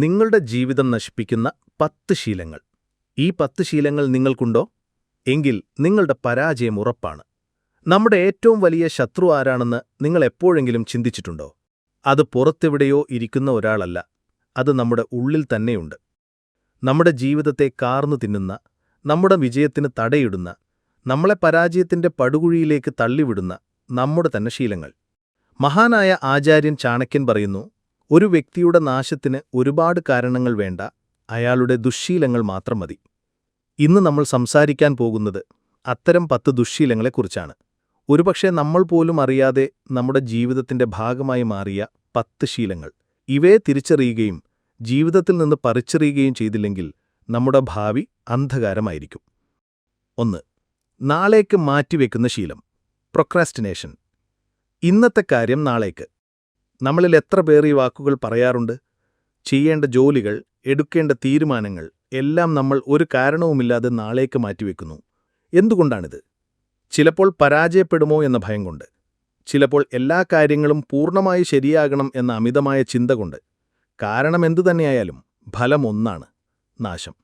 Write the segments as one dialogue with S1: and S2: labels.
S1: നിങ്ങളുടെ ജീവിതം നശിപ്പിക്കുന്ന പത്ത് ശീലങ്ങൾ. ഈ പത്ത് ശീലങ്ങൾ നിങ്ങൾക്കുണ്ടോ? എങ്കിൽ നിങ്ങളുടെ പരാജയം ഉറപ്പാണ്. നമ്മുടെ ഏറ്റവും വലിയ ശത്രു ആരാണെന്ന് നിങ്ങൾ എപ്പോഴെങ്കിലും ചിന്തിച്ചിട്ടുണ്ടോ? അത് പുറത്തെവിടെയോ ഇരിക്കുന്ന ഒരാളല്ല. അത് നമ്മുടെ ഉള്ളിൽ തന്നെയുണ്ട്. നമ്മുടെ ജീവിതത്തെ കാർന്നു തിന്നുന്ന നമ്മുടെ വിജയത്തിന് തടയിടുന്ന നമ്മളെ പരാജയത്തിന്റെ പടുകുഴിയിലേക്ക് തള്ളിവിടുന്ന നമ്മുടെ തന്നെ ശീലങ്ങൾ. മഹാനായ ആചാര്യൻ ചാണക്യൻ പറയുന്നു ഒരു വ്യക്തിയുടെ നാശത്തിന് ഒരുപാട് കാരണങ്ങൾ വേണ്ട അയാളുടെ ദുശ്ശീലങ്ങൾ മാത്രം മതി. ഇന്ന് നമ്മൾ സംസാരിക്കാൻ പോകുന്നത് അത്തരം പത്ത് ദുശ്ശീലങ്ങളെക്കുറിച്ചാണ് ഒരുപക്ഷെ നമ്മൾ പോലും അറിയാതെ നമ്മുടെ ജീവിതത്തിന്റെ ഭാഗമായി മാറിയ പത്ത് ശീലങ്ങൾ. ഇവയെ തിരിച്ചറിയുകയും ജീവിതത്തിൽ നിന്ന് പറിച്ചറിയുകയും ചെയ്തില്ലെങ്കിൽ നമ്മുടെ ഭാവി അന്ധകാരമായിരിക്കും. ഒന്ന് നാളേക്ക് മാറ്റിവെക്കുന്ന ശീലം. പ്രൊക്രാസ്റ്റിനേഷൻ. ഇന്നത്തെ കാര്യം നാളേക്ക്. നമ്മളിൽ എത്ര പേർ ഈ വാക്കുകൾ പറയാറുണ്ട്? ചെയ്യേണ്ട ജോലികൾ എടുക്കേണ്ട തീരുമാനങ്ങൾ എല്ലാം നമ്മൾ ഒരു കാരണവുമില്ലാതെ നാളേക്ക് മാറ്റിവെക്കുന്നു. എന്തുകൊണ്ടാണിത്? ചിലപ്പോൾ പരാജയപ്പെടുമോ എന്ന ഭയം കൊണ്ട്. ചിലപ്പോൾ എല്ലാ കാര്യങ്ങളും പൂർണമായി ശരിയാകണം എന്ന അമിതമായ ചിന്ത കൊണ്ട്. കാരണം എന്തുതന്നെയായാലും ഫലം ഒന്നാണ് നാശം.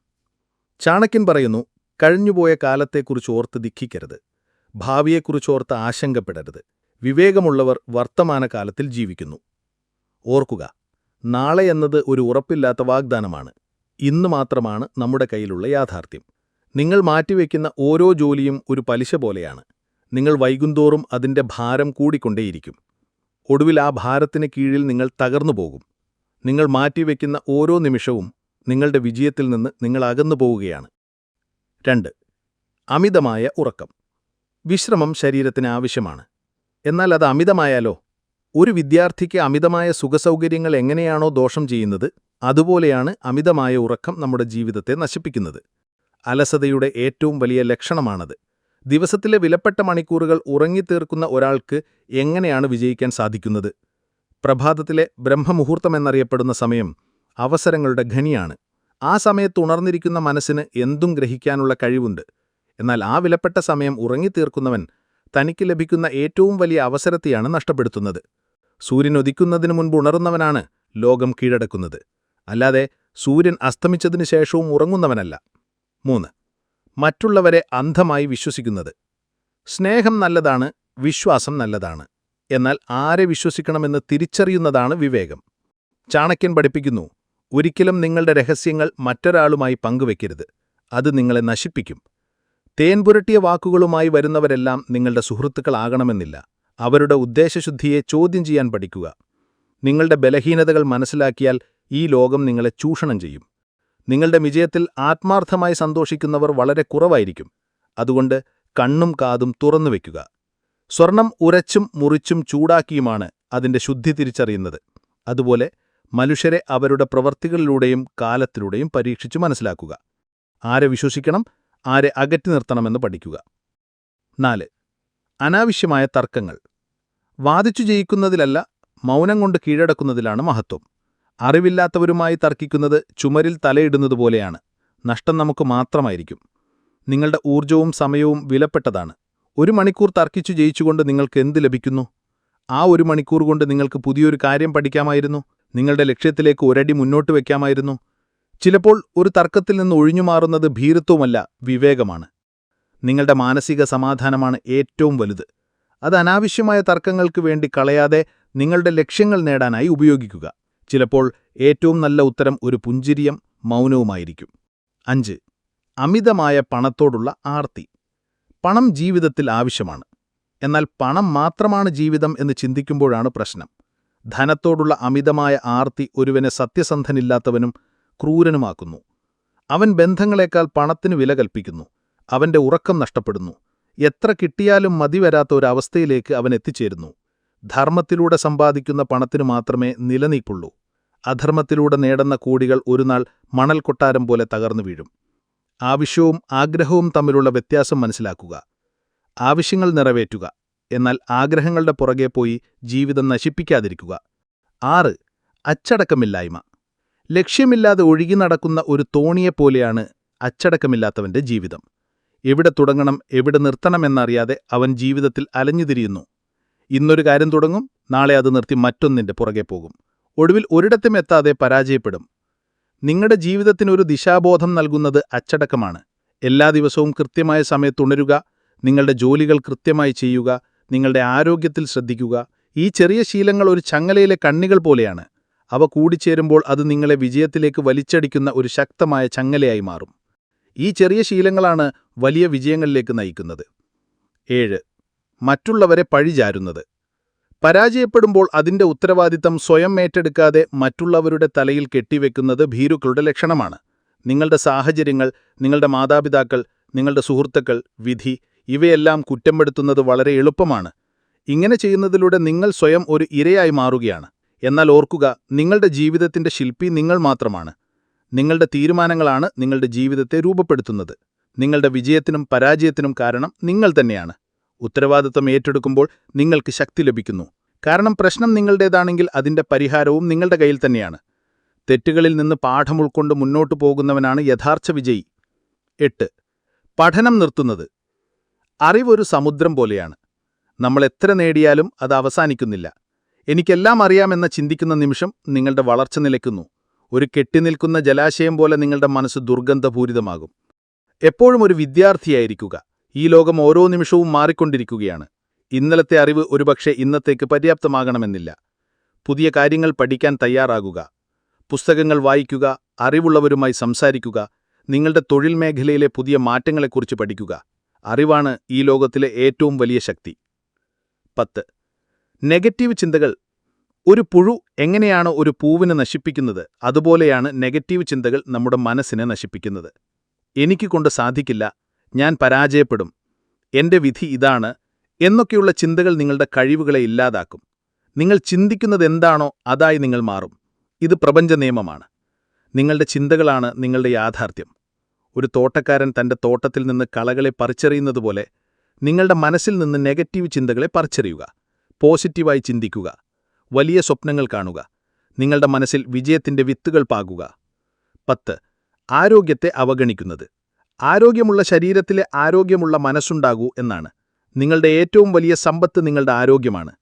S1: ചാണക്യൻ പറയുന്നു കഴിഞ്ഞുപോയ കാലത്തെക്കുറിച്ച് ഓർത്ത് ദുഃഖിക്കരുത്. ഭാവിയെക്കുറിച്ചോർത്ത് ആശങ്കപ്പെടരുത്. വിവേകമുള്ളവർ വർത്തമാനകാലത്തിൽ ജീവിക്കുന്നു. ഓർക്കുക നാളെ എന്നത് ഒരു ഉറപ്പില്ലാത്ത വാഗ്ദാനമാണ്. ഇന്ന് മാത്രമാണ് നമ്മുടെ കയ്യിലുള്ള യാഥാർത്ഥ്യം. നിങ്ങൾ മാറ്റിവെക്കുന്ന ഓരോ ജോലിയും ഒരു പലിശ പോലെയാണ്. നിങ്ങൾ വൈകുന്തോറും അതിന്റെ ഭാരം കൂടിക്കൊണ്ടേയിരിക്കും. ഒടുവിൽ ആ ഭാരത്തിന് കീഴിൽ നിങ്ങൾ തകർന്നു പോകും. നിങ്ങൾ മാറ്റിവെക്കുന്ന ഓരോ നിമിഷവും നിങ്ങളുടെ വിജയത്തിൽ നിന്ന് നിങ്ങൾ അകന്നു പോവുകയാണ്. രണ്ട് അമിതമായ ഉറക്കം. വിശ്രമം ശരീരത്തിന് ആവശ്യമാണ്. എന്നാൽ അത് അമിതമായാലോ? ഒരു വിദ്യാർത്ഥിക്ക് അമിതമായ സുഖസൗകര്യങ്ങൾ എങ്ങനെയാണോ ദോഷം ചെയ്യുന്നത് അതുപോലെയാണ് അമിതമായ ഉറക്കം നമ്മുടെ ജീവിതത്തെ നശിപ്പിക്കുന്നത്. അലസതയുടെ ഏറ്റവും വലിയ ലക്ഷണമാണത്. ദിവസത്തിലെ വിലപ്പെട്ട മണിക്കൂറുകൾ ഉറങ്ങിത്തീർക്കുന്ന ഒരാൾക്ക് എങ്ങനെയാണ് വിജയിക്കാൻ സാധിക്കുന്നത്? പ്രഭാതത്തിലെ ബ്രഹ്മമുഹൂർത്തമെന്നറിയപ്പെടുന്ന സമയം അവസരങ്ങളുടെ ഖനിയാണ്. ആ സമയത്ത് ഉണർന്നിരിക്കുന്ന മനസ്സിന് എന്തും ഗ്രഹിക്കാനുള്ള കഴിവുണ്ട്. എന്നാൽ ആ വിലപ്പെട്ട സമയം ഉറങ്ങിത്തീർക്കുന്നവൻ തനിക്ക് ലഭിക്കുന്ന ഏറ്റവും വലിയ അവസരത്തെയാണ് നഷ്ടപ്പെടുത്തുന്നത്. സൂര്യൻ ഉദിക്കുന്നതിനു മുൻപ് ഉണർന്നവനാണ് ലോകം കീഴടക്കുന്നത്. അല്ലാതെ സൂര്യൻ അസ്തമിച്ചതിനു ശേഷവും ഉറങ്ങുന്നവനല്ല. മൂന്ന്. മറ്റുള്ളവരെ അന്ധമായി വിശ്വസിക്കുന്നത്. സ്നേഹം നല്ലതാണ് വിശ്വാസം നല്ലതാണ്. എന്നാൽ ആരെ വിശ്വസിക്കണമെന്ന് തിരിച്ചറിയുന്നതാണ് വിവേകം. ചാണക്യൻ പഠിപ്പിക്കുന്നു ഒരിക്കലും നിങ്ങളുടെ രഹസ്യങ്ങൾ മറ്റൊരാളുമായി പങ്കുവെക്കരുത്. അത് നിങ്ങളെ നശിപ്പിക്കും. തേൻപുരട്ടിയ വാക്കുകളുമായി വരുന്നവരെല്ലാം നിങ്ങളുടെ സുഹൃത്തുക്കളാകണമെന്നില്ല. അവരുടെ ഉദ്ദേശശുദ്ധിയെ ചോദ്യം ചെയ്യാൻ പഠിക്കുക. നിങ്ങളുടെ ബലഹീനതകൾ മനസ്സിലാക്കിയാൽ ഈ ലോകം നിങ്ങളെ ചൂഷണം ചെയ്യും. നിങ്ങളുടെ വിജയത്തിൽ ആത്മാർത്ഥമായി സന്തോഷിക്കുന്നവർ വളരെ കുറവായിരിക്കും. അതുകൊണ്ട് കണ്ണും കാതും തുറന്നു തുറന്നുവെക്കുക സ്വർണം ഉരച്ചും മുറിച്ചും ചൂടാക്കിയുമാണ് അതിന്റെ ശുദ്ധി തിരിച്ചറിയുന്നത്. അതുപോലെ മനുഷ്യരെ അവരുടെ പ്രവൃത്തികളിലൂടെയും കാലത്തിലൂടെയും പരീക്ഷിച്ചു മനസ്സിലാക്കുക. ആരെ വിശ്വസിക്കണം ആരെ അകറ്റി നിർത്തണമെന്ന് പഠിക്കുക. നാല് അനാവശ്യമായ തർക്കങ്ങൾ. വാദിച്ചു ജയിക്കുന്നതിലല്ല മൗനം കൊണ്ട് കീഴടക്കുന്നതിലാണ് മഹത്വം. അറിവില്ലാത്തവരുമായി തർക്കിക്കുന്നത് ചുമരിൽ തലയിടുന്നതുപോലെയാണ് നഷ്ടം നമുക്ക് മാത്രമായിരിക്കും. നിങ്ങളുടെ ഊർജവും സമയവും വിലപ്പെട്ടതാണ്. ഒരു മണിക്കൂർ തർക്കിച്ചു ജയിച്ചുകൊണ്ട് നിങ്ങൾക്ക് എന്ത് ലഭിക്കുന്നു? ആ ഒരു മണിക്കൂർ കൊണ്ട് നിങ്ങൾക്ക് പുതിയൊരു കാര്യം പഠിക്കാമായിരുന്നു. നിങ്ങളുടെ ലക്ഷ്യത്തിലേക്ക് ഒരടി മുന്നോട്ട് വയ്ക്കാമായിരുന്നു ചിലപ്പോൾ ഒരു തർക്കത്തിൽ നിന്ന് ഒഴിഞ്ഞുമാറുന്നത് ഭീരുത്വമല്ല വിവേകമാണ്. നിങ്ങളുടെ മാനസിക സമാധാനമാണ് ഏറ്റവും വലുത്. അത് അനാവശ്യമായ തർക്കങ്ങൾക്ക് വേണ്ടി കളയാതെ നിങ്ങളുടെ ലക്ഷ്യങ്ങൾ നേടാനായി ഉപയോഗിക്കുക. ചിലപ്പോൾ ഏറ്റവും നല്ല ഉത്തരം ഒരു പുഞ്ചിരിയും മൗനവുമായിരിക്കും. അഞ്ച് അമിതമായ പണത്തോടുള്ള ആർത്തി. പണം ജീവിതത്തിൽ ആവശ്യമാണ്. എന്നാൽ പണം മാത്രമാണ് ജീവിതം എന്ന് ചിന്തിക്കുമ്പോഴാണ് പ്രശ്നം. ധനത്തോടുള്ള അമിതമായ ആർത്തി ഒരുവനെ സത്യസന്ധനില്ലാത്തവനും ക്രൂരനുമാക്കുന്നു. അവൻ ബന്ധങ്ങളെക്കാൾ പണത്തിന് വില കൽപ്പിക്കുന്നു. അവന്റെ ഉറക്കം നഷ്ടപ്പെടുന്നു. എത്ര കിട്ടിയാലും മതിവരാത്ത ഒരവസ്ഥയിലേക്ക് അവൻ എത്തിച്ചേരുന്നു. ധർമ്മത്തിലൂടെ സമ്പാദിക്കുന്ന പണത്തിനു മാത്രമേ നിലനിൽപ്പുള്ളൂ. അധർമ്മത്തിലൂടെ നേടുന്ന കോടികൾ ഒരുനാൾ മണൽ കൊട്ടാരം പോലെ തകർന്നു വീഴും. ആവശ്യവും ആഗ്രഹവും തമ്മിലുള്ള വ്യത്യാസം മനസ്സിലാക്കുക. ആവശ്യങ്ങൾ നിറവേറ്റുക. എന്നാൽ ആഗ്രഹങ്ങളുടെ പുറകെ പോയി ജീവിതം നശിപ്പിക്കാതിരിക്കുക. ആറ് അച്ചടക്കമില്ലായ്മ. ലക്ഷ്യമില്ലാതെ ഒഴുകി നടക്കുന്ന ഒരു തോണിയെപ്പോലെയാണ് അച്ചടക്കമില്ലാത്തവന്റെ ജീവിതം. എവിടെ തുടങ്ങണം എവിടെ നിർത്തണമെന്നറിയാതെ അവൻ ജീവിതത്തിൽ അലഞ്ഞുതിരിയുന്നു. ഇന്നൊരു കാര്യം തുടങ്ങും നാളെ അത് നിർത്തി മറ്റൊന്നിന്റെ പുറകെ പോകും. ഒടുവിൽ ഒരിടത്തും എത്താതെ പരാജയപ്പെടും. നിങ്ങളുടെ ജീവിതത്തിനൊരു ദിശാബോധം നൽകുന്നത് അച്ചടക്കമാണ്. എല്ലാ ദിവസവും കൃത്യമായ സമയത്തുണരുക നിങ്ങളുടെ ജോലികൾ കൃത്യമായി ചെയ്യുക നിങ്ങളുടെ ആരോഗ്യത്തിൽ ശ്രദ്ധിക്കുക. ഈ ചെറിയ ശീലങ്ങൾ ഒരു ചങ്ങലയിലെ കണ്ണികൾ പോലെയാണ്. അവ കൂടിച്ചേരുമ്പോൾ അത് നിങ്ങളെ വിജയത്തിലേക്ക് വലിച്ചടിക്കുന്ന ഒരു ശക്തമായ ചങ്ങലയായി മാറും. ഈ ചെറിയ ശീലങ്ങളാണ് വലിയ വിജയങ്ങളിലേക്ക് നയിക്കുന്നത്. ഏഴ്. മറ്റുള്ളവരെ പഴിചാരുന്നത്. പരാജയപ്പെടുമ്പോൾ അതിന്റെ ഉത്തരവാദിത്തം സ്വയം ഏറ്റെടുക്കാതെ മറ്റുള്ളവരുടെ തലയിൽ കെട്ടിവെക്കുന്നത് ഭീരുക്കളുടെ ലക്ഷണമാണ്. നിങ്ങളുടെ സാഹചര്യങ്ങൾ നിങ്ങളുടെ മാതാപിതാക്കൾ നിങ്ങളുടെ സുഹൃത്തുക്കൾ വിധി ഇവയെല്ലാം കുറ്റപ്പെടുത്തുന്നത് വളരെ എളുപ്പമാണ്. ഇങ്ങനെ ചെയ്യുന്നതിലൂടെ നിങ്ങൾ സ്വയം ഒരു ഇരയായി മാറുകയാണ്. എന്നാൽ ഓർക്കുക നിങ്ങളുടെ ജീവിതത്തിന്റെ ശില്പി നിങ്ങൾ മാത്രമാണ്. നിങ്ങളുടെ തീരുമാനങ്ങളാണ് നിങ്ങളുടെ ജീവിതത്തെ രൂപപ്പെടുത്തുന്നത്. നിങ്ങളുടെ വിജയത്തിനും പരാജയത്തിനും കാരണം നിങ്ങൾ തന്നെയാണ്. ഉത്തരവാദിത്വം ഏറ്റെടുക്കുമ്പോൾ നിങ്ങൾക്ക് ശക്തി ലഭിക്കുന്നു. കാരണം പ്രശ്നം നിങ്ങളുടേതാണെങ്കിൽ അതിന്റെ പരിഹാരവും നിങ്ങളുടെ കയ്യിൽ തന്നെയാണ്. തെറ്റുകളിൽ നിന്ന് പാഠം ഉൾക്കൊണ്ട് മുന്നോട്ടു പോകുന്നവനാണ് യഥാർത്ഥ വിജയി. എട്ട്. പഠനം നിർത്തുന്നത്. അറിവൊരു സമുദ്രം പോലെയാണ്. നമ്മൾ എത്ര നേടിയാലും അത് അവസാനിക്കുന്നില്ല. എനിക്കെല്ലാം അറിയാമെന്ന ചിന്തിക്കുന്ന നിമിഷം നിങ്ങളുടെ വളർച്ച നിലയ്ക്കുന്നു. ഒരു കെട്ടിനിൽക്കുന്ന ജലാശയം പോലെ നിങ്ങളുടെ മനസ്സ് ദുർഗന്ധപൂരിതമാകും. എപ്പോഴും ഒരു വിദ്യാർത്ഥിയായിരിക്കുക. ഈ ലോകം ഓരോ നിമിഷവും മാറിക്കൊണ്ടിരിക്കുകയാണ്. ഇന്നലത്തെ അറിവ് ഒരുപക്ഷെ ഇന്നത്തേക്ക് പര്യാപ്തമാകണമെന്നില്ല. പുതിയ കാര്യങ്ങൾ പഠിക്കാൻ തയ്യാറാകുക. പുസ്തകങ്ങൾ വായിക്കുക അറിവുള്ളവരുമായി സംസാരിക്കുക നിങ്ങളുടെ തൊഴിൽ മേഖലയിലെ പുതിയ മാറ്റങ്ങളെക്കുറിച്ച് പഠിക്കുക. അറിവാണ് ഈ ലോകത്തിലെ ഏറ്റവും വലിയ ശക്തി. പത്ത്. നെഗറ്റീവ് ചിന്തകൾ ഒരു പുഴു എങ്ങനെയാണ് ഒരു പൂവിനെ നശിപ്പിക്കുന്നത്? അതുപോലെയാണ് നെഗറ്റീവ് ചിന്തകൾ നമ്മുടെ മനസ്സിനെ നശിപ്പിക്കുന്നത്. എനിക്ക് കൊണ്ട് സാധിക്കില്ല. ഞാൻ പരാജയപ്പെടും. എന്റെ വിധി ഇതാണ്. എന്നൊക്കെയുള്ള ചിന്തകൾ നിങ്ങളുടെ കഴിവുകളെ ഇല്ലാതാക്കും. നിങ്ങൾ ചിന്തിക്കുന്നതെന്താണോ അതായി നിങ്ങൾ മാറും. ഇത് പ്രപഞ്ച നിയമമാണ്. നിങ്ങളുടെ ചിന്തകളാണ് നിങ്ങളുടെ യാഥാർത്ഥ്യം. ഒരു തോട്ടക്കാരൻ തന്റെ തോട്ടത്തിൽ നിന്ന് കളകളെ പറിച്ചെറിയുന്നതുപോലെ നിങ്ങളുടെ മനസ്സിൽ നിന്ന് നെഗറ്റീവ് ചിന്തകളെ പറിച്ചെറിയുക. പോസിറ്റീവായി ചിന്തിക്കുക. വലിയ സ്വപ്നങ്ങൾ കാണുക. നിങ്ങളുടെ മനസ്സിൽ വിജയത്തിന്റെ വിത്തുകൾ പാകുക. പത്ത്. ആരോഗ്യത്തെ അവഗണിക്കുന്നത്. ആരോഗ്യമുള്ള ശരീരത്തിലെ ആരോഗ്യമുള്ള മനസ്സുണ്ടാകൂ എന്നാണ്. നിങ്ങളുടെ ഏറ്റവും വലിയ സമ്പത്ത് നിങ്ങളുടെ ആരോഗ്യമാണ്.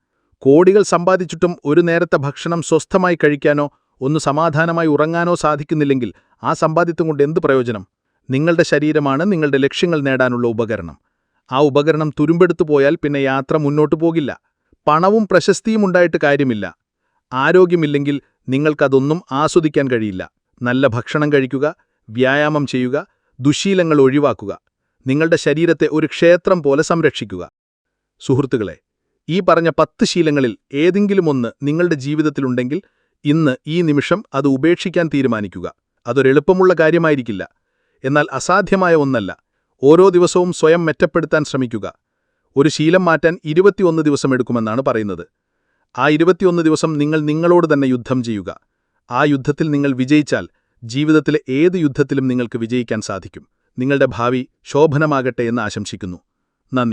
S1: കോടികൾ സമ്പാദിച്ചിട്ടും ഒരു നേരത്തെ ഭക്ഷണം സ്വസ്ഥമായി കഴിക്കാനോ ഒന്ന് സമാധാനമായി ഉറങ്ങാനോ സാധിക്കുന്നില്ലെങ്കിൽ ആ സമ്പാദിത്വം കൊണ്ട് എന്ത് പ്രയോജനം? നിങ്ങളുടെ ശരീരമാണ് നിങ്ങളുടെ ലക്ഷ്യങ്ങൾ നേടാനുള്ള ഉപകരണം. ആ ഉപകരണം തുരുമ്പെടുത്തു പോയാൽ പിന്നെ യാത്ര മുന്നോട്ടു പോകില്ല. പണവും പ്രശസ്തിയും ഉണ്ടായിട്ട് കാര്യമില്ല. ആരോഗ്യമില്ലെങ്കിൽ നിങ്ങൾക്കതൊന്നും ആസ്വദിക്കാൻ കഴിയില്ല. നല്ല ഭക്ഷണം കഴിക്കുക വ്യായാമം ചെയ്യുക ദുശീലങ്ങൾ ഒഴിവാക്കുക നിങ്ങളുടെ ശരീരത്തെ ഒരു ക്ഷേത്രം പോലെ സംരക്ഷിക്കുക. സുഹൃത്തുക്കളെ ഈ പറഞ്ഞ പത്ത് ശീലങ്ങളിൽ ഏതെങ്കിലുമൊന്ന് നിങ്ങളുടെ ജീവിതത്തിലുണ്ടെങ്കിൽ ഇന്ന് ഈ നിമിഷം അത് ഉപേക്ഷിക്കാൻ തീരുമാനിക്കുക. അതൊരെളുപ്പമുള്ള കാര്യമായിരിക്കില്ല. എന്നാൽ അസാധ്യമായ ഒന്നല്ല. ഓരോ ദിവസവും സ്വയം മെച്ചപ്പെടുത്താൻ ശ്രമിക്കുക. ഒരു ശീലം മാറ്റാൻ ഇരുപത്തിയൊന്ന് ദിവസം എടുക്കുമെന്നാണ് പറയുന്നത്. ആ ഇരുപത്തിയൊന്ന് ദിവസം നിങ്ങൾ നിങ്ങളോട് തന്നെ യുദ്ധം ചെയ്യുക. ആ യുദ്ധത്തിൽ നിങ്ങൾ വിജയിച്ചാൽ ജീവിതത്തിലെ ഏത് യുദ്ധത്തിലും നിങ്ങൾക്ക് വിജയിക്കാൻ സാധിക്കും. നിങ്ങളുടെ ഭാവി ശോഭനമാകട്ടെ എന്ന് ആശംസിക്കുന്നു. നന്ദി.